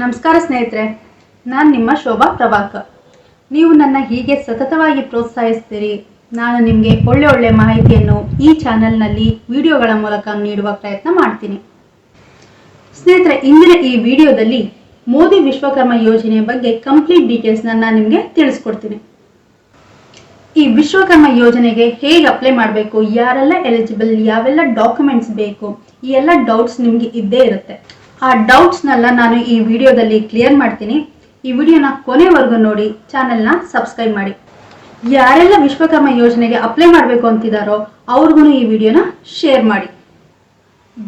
ನಮಸ್ಕಾರ ಸ್ನೇಹಿತರೆ, ನಾನು ನಿಮ್ಮ ಶೋಭಾ ಪ್ರಭಾಕ ನೀವು ನನ್ನ ಹೀಗೆ ಸತತವಾಗಿ ಪ್ರೋತ್ಸಾಹಿಸ್ತೀರಿ. ನಾನು ನಿಮಗೆ ಒಳ್ಳೆ ಒಳ್ಳೆ ಮಾಹಿತಿಯನ್ನು ಈ ಚಾನೆಲ್ನಲ್ಲಿ ವಿಡಿಯೋಗಳ ಮೂಲಕ ನೀಡುವ ಪ್ರಯತ್ನ ಮಾಡ್ತೀನಿ. ಸ್ನೇಹಿತರೆ, ಇಂದಿನ ಈ ವಿಡಿಯೋದಲ್ಲಿ ಮೋದಿ ವಿಶ್ವಕರ್ಮ ಯೋಜನೆಯ ಬಗ್ಗೆ ಕಂಪ್ಲೀಟ್ ಡೀಟೇಲ್ಸ್ನ ನಾನು ನಿಮಗೆ ತಿಳಿಸ್ಕೊಡ್ತೀನಿ. ಈ ವಿಶ್ವಕರ್ಮ ಯೋಜನೆಗೆ ಹೇಗೆ ಅಪ್ಲೈ ಮಾಡಬೇಕು, ಯಾರೆಲ್ಲ ಎಲಿಜಿಬಲ್, ಯಾವೆಲ್ಲ ಡಾಕ್ಯುಮೆಂಟ್ಸ್ ಬೇಕು, ಈ ಎಲ್ಲ ಡೌಟ್ಸ್ ನಿಮಗೆ ಇದ್ದೇ ಇರುತ್ತೆ. ಆ ಡೌಟ್ಸ್ನೆಲ್ಲ ನಾನು ಈ ವಿಡಿಯೋದಲ್ಲಿ ಕ್ಲಿಯರ್ ಮಾಡ್ತೀನಿ. ಈ ವಿಡಿಯೋನ ಕೊನೆವರೆಗೂ ನೋಡಿ ಚಾನೆಲ್ನ ಸಬ್ಸ್ಕ್ರೈಬ್ ಮಾಡಿ. ಯಾರೆಲ್ಲ ವಿಶ್ವಕರ್ಮ ಯೋಜನೆಗೆ ಅಪ್ಲೈ ಮಾಡಬೇಕು ಅಂತಿದ್ದಾರೋ ಅವ್ರಿಗೂ ಈ ವಿಡಿಯೋನ ಶೇರ್ ಮಾಡಿ.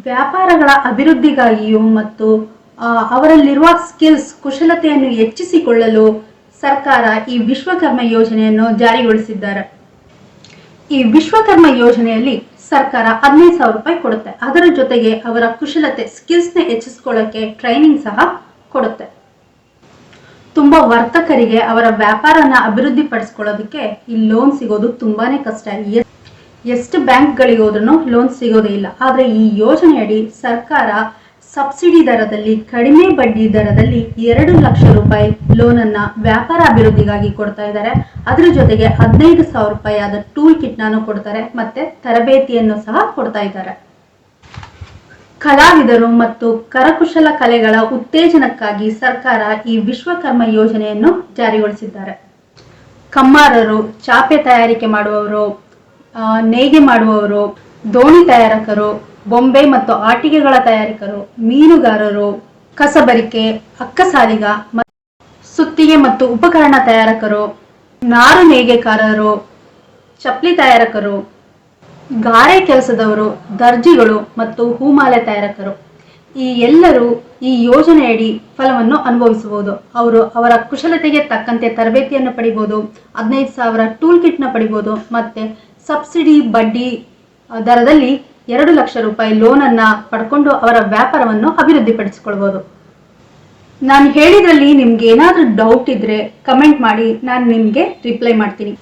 ವ್ಯಾಪಾರಗಳ ಅಭಿವೃದ್ಧಿಗಾಗಿಯೂ ಮತ್ತು ಅವರಲ್ಲಿರುವ ಸ್ಕಿಲ್ಸ್ ಕುಶಲತೆಯನ್ನು ಹೆಚ್ಚಿಸಿಕೊಳ್ಳಲು ಸರ್ಕಾರ ಈ ವಿಶ್ವಕರ್ಮ ಯೋಜನೆಯನ್ನು ಜಾರಿಗೊಳಿಸಿದ್ದಾರೆ. ಈ ವಿಶ್ವಕರ್ಮ ಯೋಜನೆಯಲ್ಲಿ ಸರ್ಕಾರ ಹದಿನೈದು ಸಾವಿರ ರೂಪಾಯಿ ಕೊಡುತ್ತೆ. ಅದರ ಜೊತೆಗೆ ಅವರ ಕುಶಲತೆ ಸ್ಕಿಲ್ಸ್ನ ಹೆಚ್ಚಿಸ್ಕೊಳ್ಳೋಕೆ ಟ್ರೈನಿಂಗ್ ಸಹ ಕೊಡುತ್ತೆ. ತುಂಬಾ ವರ್ತಕರಿಗೆ ಅವರ ವ್ಯಾಪಾರನ ಅಭಿವೃದ್ಧಿ ಪಡಿಸ್ಕೊಳ್ಳೋದಕ್ಕೆ ಈ ಲೋನ್ ಸಿಗೋದು ತುಂಬಾನೇ ಕಷ್ಟ. ಎಷ್ಟು ಬ್ಯಾಂಕ್ಗಳಿಗೆ ಹೋದ್ರೂ ಲೋನ್ ಸಿಗೋದೇ ಇಲ್ಲ. ಆದರೆ ಈ ಯೋಜನೆಯಡಿ ಸರ್ಕಾರ ಸಬ್ಸಿಡಿ ದರದಲ್ಲಿ, ಕಡಿಮೆ ಬಡ್ಡಿ ದರದಲ್ಲಿ ಎರಡು ಲಕ್ಷ ರೂಪಾಯಿ ಲೋನನ್ನ ವ್ಯಾಪಾರ ಅಭಿವೃದ್ಧಿಗಾಗಿ ಕೊಡ್ತಾ ಇದ್ದಾರೆ. ಅದ್ರ ಜೊತೆಗೆ ಹದಿನೈದು ಸಾವಿರ ರೂಪಾಯಿ ಆದ ಟೂಲ್ ಕಿಟ್ನಾನು ಕೊಡ್ತಾರೆ, ಮತ್ತೆ ತರಬೇತಿಯನ್ನು ಸಹ ಕೊಡ್ತಾ ಇದ್ದಾರೆ. ಕಲಾವಿದರು ಮತ್ತು ಕರಕುಶಲ ಕಲೆಗಳ ಉತ್ತೇಜನಕ್ಕಾಗಿ ಸರ್ಕಾರ ಈ ವಿಶ್ವಕರ್ಮ ಯೋಜನೆಯನ್ನು ಜಾರಿಗೊಳಿಸಿದ್ದಾರೆ. ಕಮ್ಮಾರರು, ಚಾಪೆ ತಯಾರಿಕೆ ಮಾಡುವವರು ನೇಯ್ಗೆ ಮಾಡುವವರು, ದೋಣಿ ತಯಾರಕರು ಬೊಂಬೆ ಮತ್ತು ಆಟಿಕೆಗಳ ತಯಾರಕರು, ಮೀನುಗಾರರು, ಕಸಬರಿಕೆ, ಅಕ್ಕಸಾಲಿಗ ಸುತ್ತಿಗೆ ಮತ್ತು ಉಪಕರಣ ತಯಾರಕರು, ನಾರು ನೇಯ್ಗೆಕಾರರು, ಚಪ್ಪಲಿ ತಯಾರಕರು, ಗಾರೆ ಕೆಲಸದವರು, ದರ್ಜಿಗಳು ಮತ್ತು ಹೂಮಾಲೆ ತಯಾರಕರು. ಈ ಎಲ್ಲರೂ ಈ ಯೋಜನೆಯಡಿ ಫಲವನ್ನು ಅನುಭವಿಸಬಹುದು. ಅವರು ಅವರ ಕುಶಲತೆಗೆ ತಕ್ಕಂತೆ ತರಬೇತಿಯನ್ನು ಪಡಿಬೋದು ಹದಿನೈದು ಸಾವಿರ ಟೂಲ್ ಕಿಟ್ನ ಪಡಿಬೋದು ಮತ್ತೆ ಸಬ್ಸಿಡಿ, ಬಡ್ಡಿ ದರದಲ್ಲಿ ಎರಡು ಲಕ್ಷ ರೂಪಾಯಿ ಲೋನನ್ನ ಪಡ್ಕೊಂಡು ಅವರ ವ್ಯಾಪಾರವನ್ನು ಅಭಿವೃದ್ಧಿಪಡಿಸಿಕೊಳ್ಬಹುದು ನಾನು ಹೇಳಿದ್ರಲ್ಲಿ ನಿಮ್ಗೆ ಏನಾದರೂ ಡೌಟ್ ಇದ್ರೆ ಕಮೆಂಟ್ ಮಾಡಿ, ನಾನು ನಿಮಗೆ ರಿಪ್ಲೈ ಮಾಡ್ತೀನಿ.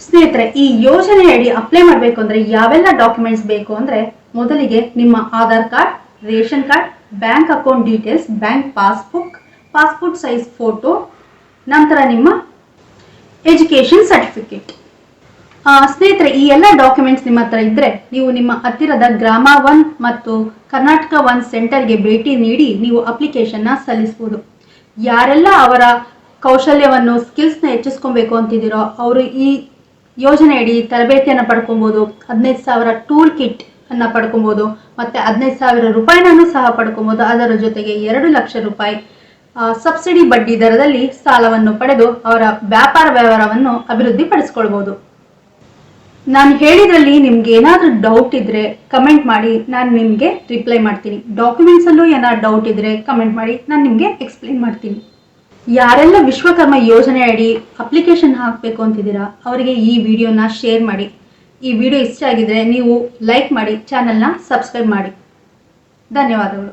ಸ್ನೇಹಿತರೆ, ಈ ಯೋಜನೆಯಡಿ ಅಪ್ಲೈ ಮಾಡಬೇಕು ಅಂದ್ರೆ ಯಾವೆಲ್ಲ ಡಾಕ್ಯುಮೆಂಟ್ಸ್ ಬೇಕು ಅಂದ್ರೆ ಮೊದಲಿಗೆ ನಿಮ್ಮ Aadhaar card, ration card, bank account details bank passbook, passport size photo ನಂತರ ನಿಮ್ಮ ಎಜುಕೇಷನ್ ಸರ್ಟಿಫಿಕೇಟ್ ಸ್ನೇಹಿತರೆ, ಈ ಎಲ್ಲ ಡಾಕ್ಯುಮೆಂಟ್ಸ್ ನಿಮ್ಮ ಹತ್ರ ಇದ್ರೆ ನೀವು ನಿಮ್ಮ ಹತ್ತಿರದ ಗ್ರಾಮ ಒನ್ ಮತ್ತು ಕರ್ನಾಟಕ ಒನ್ ಸೆಂಟರ್ಗೆ ಭೇಟಿ ನೀಡಿ ನೀವು ಅಪ್ಲಿಕೇಶನ್ನ ಸಲ್ಲಿಸಬಹುದು ಯಾರೆಲ್ಲ ಅವರ ಕೌಶಲ್ಯವನ್ನು ಸ್ಕಿಲ್ಸ್ನ ಹೆಚ್ಚಿಸ್ಕೊಬೇಕು ಅಂತಿದ್ದೀರೋ ಅವರು ಈ ಯೋಜನೆಯಡಿ ತರಬೇತಿಯನ್ನು ಪಡ್ಕೊಬೋದು, ಹದಿನೈದು ಸಾವಿರ ಟೂಲ್ ಕಿಟ್ ಅನ್ನ ಪಡ್ಕೊಬೋದು, ಮತ್ತೆ ಹದಿನೈದು ಸಾವಿರ ರೂಪಾಯಿನೂ ಸಹ ಪಡ್ಕೊಬೋದು. ಅದರ ಜೊತೆಗೆ ಎರಡು ಲಕ್ಷ ರೂಪಾಯಿ ಸಬ್ಸಿಡಿ ಬಡ್ಡಿ ದರದಲ್ಲಿ ಸಾಲವನ್ನು ಪಡೆದು ಅವರ ವ್ಯಾಪಾರ ವ್ಯವಹಾರವನ್ನು ಅಭಿವೃದ್ಧಿಪಡಿಸ್ಕೊಳ್ಬೋದು. ನಾನು ಹೇಳಿದ್ರಲ್ಲಿ ನಿಮ್ಗೆ ಏನಾದರೂ ಡೌಟ್ ಇದ್ರೆ ಕಮೆಂಟ್ ಮಾಡಿ, ನಾನು ನಿಮಗೆ ರಿಪ್ಲೈ ಮಾಡ್ತೀನಿ. ಡಾಕ್ಯುಮೆಂಟ್ಸ್ ಅಲ್ಲೂ ಏನಾದ್ರು ಡೌಟ್ ಇದ್ರೆ ಕಮೆಂಟ್ ಮಾಡಿ, ನಾನು ನಿಮಗೆ ಎಕ್ಸ್ಪ್ಲೈನ್ ಮಾಡ್ತೀನಿ. ಯಾರೆಲ್ಲ ವಿಶ್ವಕರ್ಮ ಯೋಜನೆ ಅಡಿ ಅಪ್ಲಿಕೇಶನ್ ಹಾಕಬೇಕು ಅಂತಿದ್ದೀರಾ, ಅವರಿಗೆ ಈ ವಿಡಿಯೋನ ಶೇರ್ ಮಾಡಿ. ಈ ವಿಡಿಯೋ ಇಷ್ಟ ಆಗಿದ್ರೆ ನೀವು ಲೈಕ್ ಮಾಡಿ ಚಾನಲ್ನ ಸಬ್ಸ್ಕ್ರೈಬ್ ಮಾಡಿ. ಧನ್ಯವಾದಗಳು.